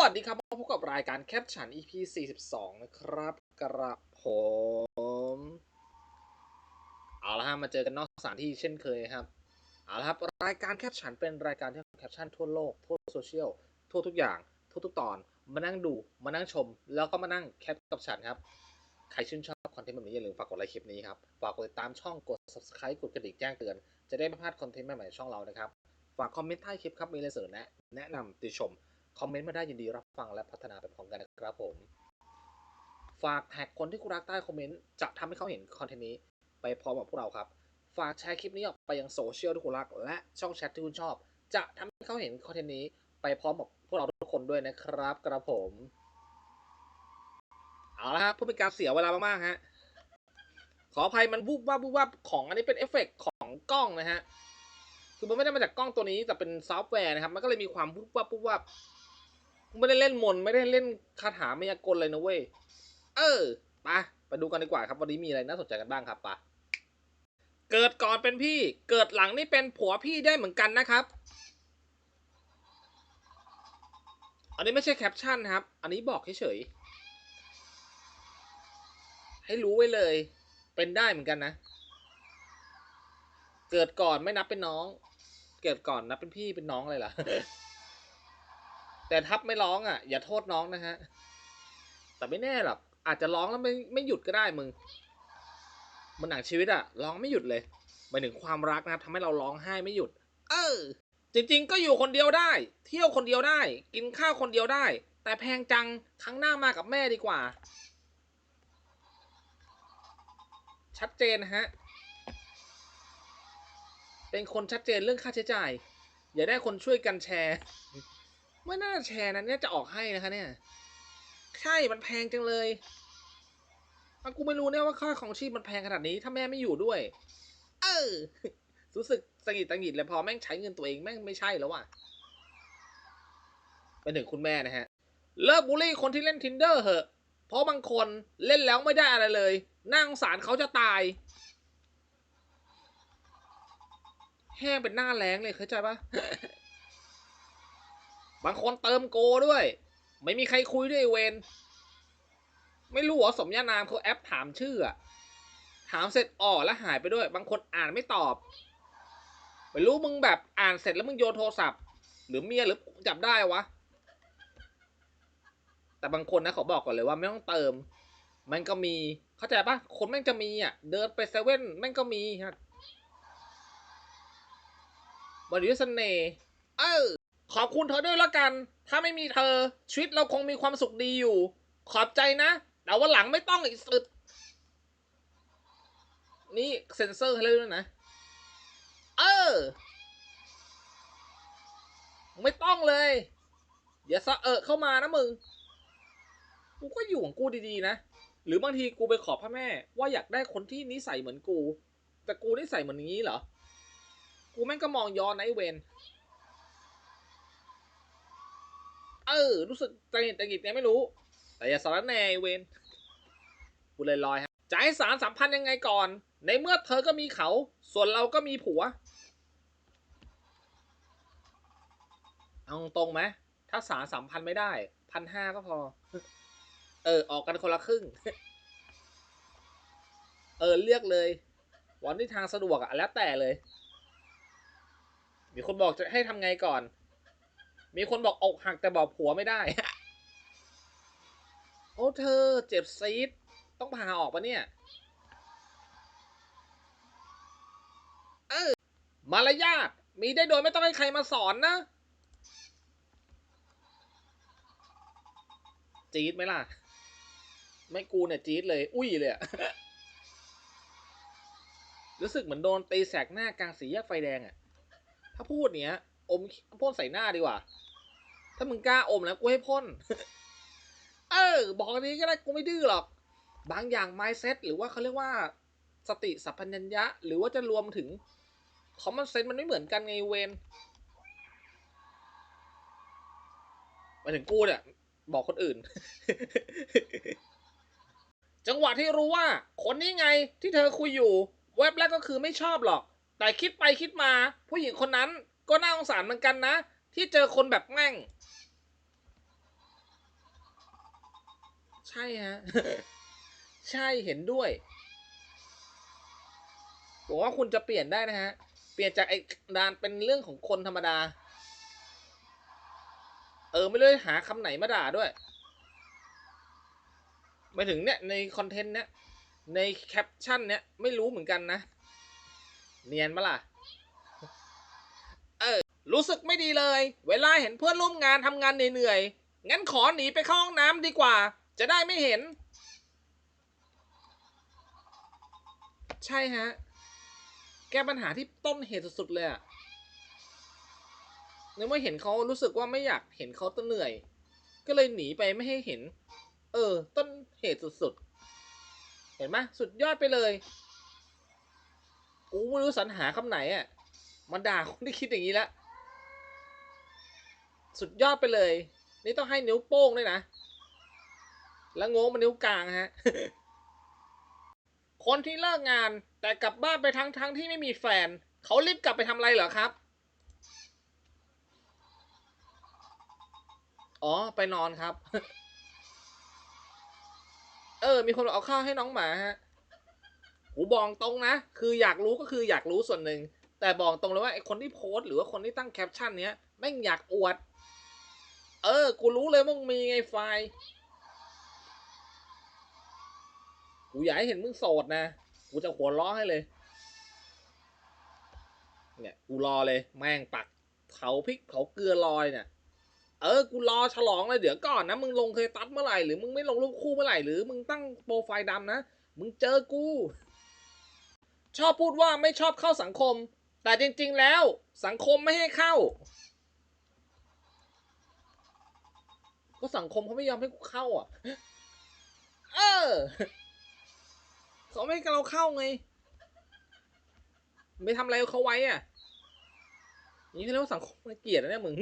วัสดีครับมาพบกับรายการแคปชั่น EP 42 นะครับกระผม เอาละฮะมาเจอกันนอกสถานที่เช่นเคยครับ เอาละครับ รายการแคปชั่นเป็นรายการที่แคปชั่นทั่วโลก ทั่วโซเชียล ทั่วทุกอย่าง ทั่วทุกตอน มานั่งดู มานั่งชม แล้วก็มานั่งแคปกับฉันครับ ใครชื่นชอบคอนเทนต์แบบนี้อย่าลืมฝากกดไลค์คลิปนี้ครับ ฝากกดติดตามช่องกด subscribe กดกระดิ่งแจ้งเตือน จะได้ไม่พลาดคอนเทนต์ใหม่ๆช่องเรานะครับ ฝากคอมเมนต์ใต้คลิปครับ มีอะไรเสนอแนะ แนะนำติชม คอมเมนต์มาได้ยินดีรับฟังและพัฒนาไปพร้อมกันนะครับผม ฝากแท็กคนที่คุณรักใต้คอมเมนต์จะทำให้เขาเห็นคอนเทนต์นี้ไปพร้อมกับพวกเราครับ ฝากแชร์คลิปนี้ออกไปยังโซเชียลที่คุณรัก และช่องแชทที่คุณชอบ จะทำให้เขาเห็นคอนเทนต์นี้ไปพร้อมกับพวกเราทุกคนด้วยนะครับกระผม เอาละครับเพื่อเป็นการเสียเวลามากๆฮะขออภัยมันวูบวับวูบวับของอันนี้เป็นเอฟเฟกต์ของกล้องนะฮะ คือมันไม่ได้มาจากกล้องตัวนี้แต่เป็นซอฟต์แวร์นะครับ มันก็เลยมีความวุบวับวุบวับ ไม่ได้เล่นมนไม่ได้เล่นคาถามายากลเลยนะเว้ย เออไปไปดูกันดีกว่าครับวันนี้มีอะไรน่าสนใจกันบ้างครับปะเกิดก่อนเป็นพี่ เกิดหลังนี่เป็นผัวพี่ได้เหมือนกันนะครับ อันนี้ไม่ใช่แคปชั่นครับ อันนี้บอกเฉยๆ ให้รู้ไว้เลย เป็นได้เหมือนกันนะ เกิดก่อนไม่นับเป็นน้อง เกิดก่อนนับเป็นพี่เป็นน้องเลยล่ะ แต่ทับไม่ร้องอะ อย่าโทษน้องนะฮะ แต่ไม่แน่หรอกอาจจะร้องแล้วไม่ไม่หยุดก็ได้มึงมันหนังชีวิตอะร้องไม่หยุดเลยหมายถึงความรักนะครับทำให้เราร้องไห้ไม่หยุด เออ จริง ๆ ก็อยู่คนเดียวได้ เที่ยวคนเดียวได้ กินข้าวคนเดียวได้ แต่แพงจังครั้งหน้ามากับแม่ดีกว่า ชัดเจนฮะเป็นคนชัดเจนเรื่องค่าใช้จ่าย อย่าได้คนช่วยกันแชร์ ไม่น่าแชร์นะเนี่ยจะออกให้นะคะ เนี่ย ใช่มันแพงจังเลยอะกูไม่รู้เนี่ยว่าค่าของชีพมันแพงขนาดนี้ถ้าแม่ไม่อยู่ด้วย เออ รู้สึกสงิดตังหิดเลยพอแม่งใช้เงินตัวเองแม่งไม่ใช่แล้วว่ะไปถึงคุณแม่นะฮะ เลิกบูลลี่คนที่เล่น tinder เหอะ เพราะบางคนเล่นแล้วไม่ได้อะไรเลย นั่งสารเขาจะตาย แห้งเป็นหน้าแรงเลยเข้าใจปะ บางคนเติมโกด้วย ไม่มีใครคุยด้วยเวนไม่รู้เหรอสมญานามเขาแอปถามชื่ออะถามเสร็จอ่อแล้วหายไปด้วย บางคนอ่านไม่ตอบ ไม่รู้มึงแบบอ่านเสร็จแล้วมึงโยนโทรศัพท์ หรือเมียหรือจับได้วะ แต่บางคนนะเขาบอกก่อนเลยว่าไม่ต้องเติม มันก็มีเข้าใจปะคนแม่งจะมีอะ เดินไปเซเว่นแม่งก็มีฮะบริยุทธ์เสน่ห์เออ ขอบคุณเธอด้วยละกัน ถ้าไม่มีเธอ ชีวิตเราคงมีความสุขดีอยู่ ขอบใจนะแต่ว่าหลังไม่ต้องอีกสุด นี่เซ็นเซอร์ให้เลยด้วยนะ เออ ไม่ต้องเลยอย่าสะเอะเข้ามานะมึง กูก็อยู่ของกูดีๆนะ หรือบางทีกูไปขอพ่อแม่ ว่าอยากได้คนที่นิสัยเหมือนกู แต่กูนิสัยเหมือนนี้เหรอ กูแม่งก็มองย้อนไอเวน เออ รู้สึกตังหงิดตังหิดเนี่ยไม่รู้ แต่อย่าสารแนเวนกูเลยลอยฮะจะให้สารสัมพันธ์ยังไงก่อน ในเมื่อเธอก็มีเขา ส่วนเราก็มีผัว เอาตรงไหมถ้าสารสัมพันธ์ไม่ได้พันห้าก็พอ เออ ออกกันคนละครึ่ง เออ เลือกเลย วันที่ทางสะดวกอะแล้วแต่เลย มีคนบอกจะให้ทำไงก่อน มีคนบอกอกหักแต่บอกผัวไม่ได้ โอ้เธอเจ็บซีดต้องพาออกปะเนี่ย เออมารยาทมีได้โดยไม่ต้องให้ใครมาสอนนะ จี๊ดไหมล่ะ ไม่กูเนี่ยจี๊ดเลย อุ้ยเลยอะรู้สึกเหมือนโดนตีแสกหน้ากลางสีแยกไฟแดงอะถ้าพูดเนี้ย อมพ่นใส่หน้าดีกว่า ถ้ามึงกล้าอมแล้วกูให้พ่น เออ บอกนี้ก็ได้กูไม่ดื้อหรอก บางอย่าง mindset หรือว่าเขาเรียกว่าสติสัพพัญญะ หรือว่าจะรวมถึง common sense มันไม่เหมือนกันไงเวนมาถึงกูเนี่ย บอกคนอื่น จังหวะที่รู้ว่า คนนี้ไงที่เธอคุยอยู่ เว็บแรกก็คือไม่ชอบหรอก แต่คิดไปคิดมา ผู้หญิงคนนั้นก็น่าสงสารเหมือนกันนะ ที่เจอคนแบบแม่ง ช่ฮะ ใช่เห็นด้วยผมว่าคุณจะเปลี่ยนได้นะฮะ เปลี่ยนจากไอ้ดานเป็นเรื่องของคนธรรมดา เออไม่รู้จะหาคำไหนมาด่าด้วยหมาถึงเนี่ยในคอนเทนต์เนี้ยในแคปชั่นเนี้ยไม่รู้เหมือนกันนะ เนียนปะล่ะ เออ รู้สึกไม่ดีเลย เวลาเห็นเพื่อนร่วมงานทำงานเหนื่อยๆงั้นขอหนีไปเข้าห้องน้ำดีกว่า จะได้ไม่เห็น ใช่ฮะ แก้ปัญหาที่ต้นเหตุสุด ๆ เลยอะนเมื่อเห็นเขารู้สึกว่าไม่อยากเห็นเขาต้นเหนื่อย ก็เลยหนีไปไม่ให้เห็น เออ ต้นเหตุสุด ๆ เห็นไหมสุดยอดไปเลย กูไม่รู้สรรหาคำไหนอะมาด่าคนที่คิดอย่างนี้แล้ว สุดยอดไปเลย นี่ต้องให้นิ้วโป้งด้วยนะ แล้วโง้มันนิ้วกลางฮะ คนที่เลิกงานแต่กลับบ้านไปทั้งทั้งที่ไม่มีแฟน เขารีบกลับไปทำอะไรเหรอครับ อ๋อ ไปนอนครับ เออ มีคนเอาข้าวให้น้องหมาฮะกูบอกตรงนะ คืออยากรู้ก็คืออยากรู้ส่วนหนึ่ง แต่บอกตรงเลยว่าไอคนที่โพสต์หรือว่าคนที่ตั้งแคปชั่นเนี้ยแม่งอยากอวด เออ กูรู้เลยมึงมีไงไฟล์ กูอยากให้เห็นมึงโสดนะ กูจะหัวล้อให้เลย เนี่ยกูรอเลย แม่งปักเผาพริกเผาเกลือลอยเนี่ยเออ กูรอฉลองเลยเดี๋ยวก่อนนะ มึงลงเคยตัดเมื่อไหร่หรือมึงไม่ลงรูปคู่เมื่อไหร่หรือมึงตั้งโปรไฟล์ดำนะ มึงเจอกู ชอบพูดว่าไม่ชอบเข้าสังคม แต่จริง ๆ แล้วสังคมไม่ให้เข้า ก็สังคมเขาไม่ยอมให้กูเข้าอะ เออ เขาไม่ให้เราเข้าไงไม่ทำอะไรเขาไว้อะนี่เขาเรียกว่าสังคมเกลียดนะเนี่ยมึง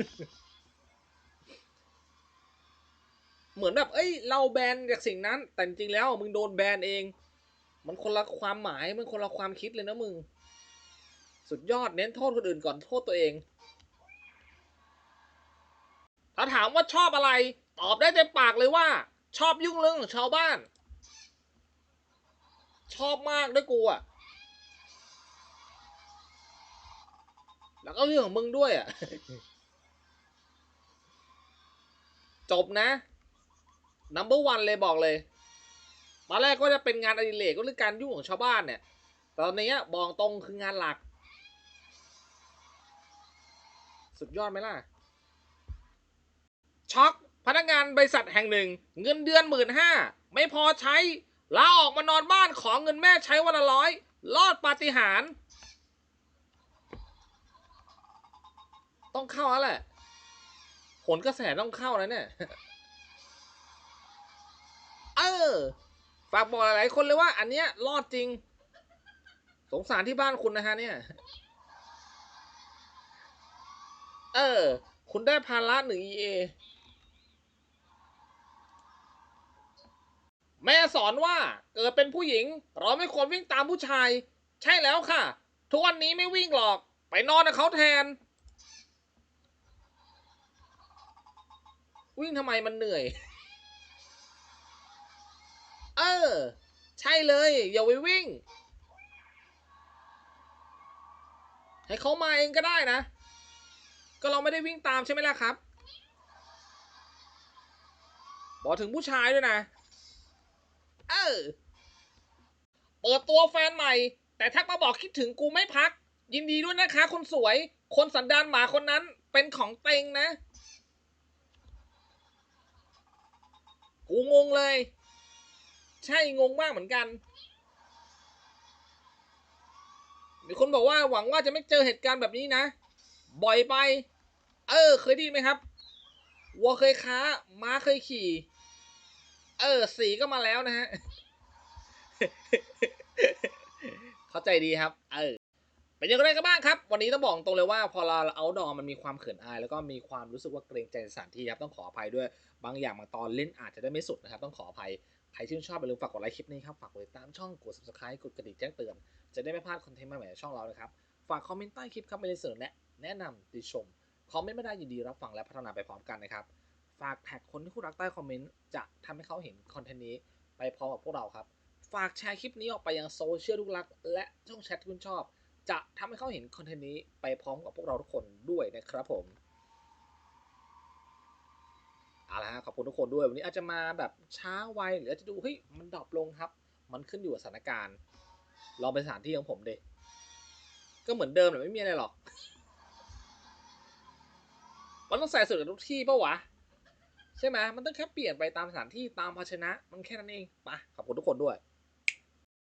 เหมือนแบบ เอ้ย เราแบนจากสิ่งนั้น แต่จริงแล้ว มึงโดนแบนเอง มันคนละความหมาย มันคนละความคิดเลยนะมึง สุดยอดเน้นโทษคนอื่นก่อนโทษตัวเอง ถ้าถามว่าชอบอะไร ตอบได้เต็มปากเลยว่า ชอบยุ่งเรื่องของชาวบ้าน ชอบมากด้วยกูอะแล้วก็เรื่องของมึงด้วยอะจบนะ number one เลยบอกเลยตอนแรกก็จะเป็นงานอดิเรกก็เรื่องการยุ่งของชาวบ้านเนี่ย ตอนนี้บอกตรงคืองานหลัก สุดยอดไหมล่ะ ช็อกพนักงานบริษัทแห่งหนึ่ง เงินเดือนหมื่นห้าไม่พอใช้ ลาออกมานอนบ้านของเงินแม่ใช้วันละร้อย รอดปาฏิหาริย์ต้องเข้าแล้วแหละผลกระแสต้องเข้าแล้วเนี่ย เออ ฝากบอกหลายๆคนเลยว่า อันเนี้ยรอดจริง สงสารที่บ้านคุณนะฮะเนี่ย เออ คุณได้ภาระหนึ่ง EA แม่สอนว่าเกิดเป็นผู้หญิง เราไม่ควรวิ่งตามผู้ชาย ใช่แล้วค่ะ ทุกวันนี้ไม่วิ่งหรอก ไปนอนกับเขาแทน วิ่งทำไมมันเหนื่อย เออ ใช่เลย อย่าไปวิ่ง ให้เขามาเองก็ได้นะ ก็เราไม่ได้วิ่งตามใช่ไหมล่ะครับ บอกถึงผู้ชายด้วยนะ เออ เปิดตัวแฟนใหม่ แต่ทักมาบอกคิดถึงกูไม่พัก ยินดีด้วยนะคะ คนสวย คนสันดานหมาคนนั้นเป็นของเต็งนะ กูงงเลย ใช่งงมากเหมือนกันมีคนบอกว่าหวังว่าจะไม่เจอเหตุการณ์แบบนี้นะ บ่อยไป เออ เคยไดีไหมครับวัวเคยค้า ม้าเคยขี่ เออสีก็มาแล้วนะฮะ เข้าใจดีครับ เออเป็นยังไงกันบ้างครับ วันนี้ต้องบอกตรงเลยว่าพอเราเอาดอมันมีความเขินอาย แล้วก็มีความรู้สึกว่าเกรงใจสถานที่ครับต้องขออภัยด้วย บางอย่างบางตอนเล่นอาจจะได้ไม่สุดนะครับ ต้องขออภัย ใครชื่นชอบอย่าลืมฝากกดไลค์คลิปนี้ครับ ฝากกดติดตามช่อง กด subscribe กดกระดิ่งแจ้งเตือน จะได้ไม่พลาดคอนเทนต์ใหม่ๆในช่องเรานะครับ ฝากคอมเมนต์ใต้คลิปครับไม่ได้เสนอแนะแนะนำติชม คอมเมนต์ไม่ได้ยินดีรับฟังและพัฒนาไปพร้อมกันนะครับ ฝากแท็กคนที่คุณรักใต้คอมเมนต์จะทำให้เขาเห็นคอนเทนต์นี้ไปพร้อมกับพวกเราครับ ฝากแชร์คลิปนี้ออกไปยังโซเชียลทุกรัก และช่องแชทที่คุณชอบ จะทำให้เขาเห็นคอนเทนต์นี้ไปพร้อมกับพวกเราทุกคนด้วยนะครับผมเอาละฮะขอบคุณทุกคนด้วยวันนี้อาจจะมาแบบช้าไวหรืออาจจะดูเฮ้ยมันดรอปลงครับ มันขึ้นอยู่กับสถานการณ์ลองเป็นสถานที่ของผมดิก็เหมือนเดิมแหละไม่มีอะไรหรอกมันต้องใส่สุดกับทุกที่ปะวะ ใช่ไหมมันต้องแค่เปลี่ยนไปตามสถานที่ตามภาชนะ มันแค่นั้นเองปะขอบคุณทุกคนด้วย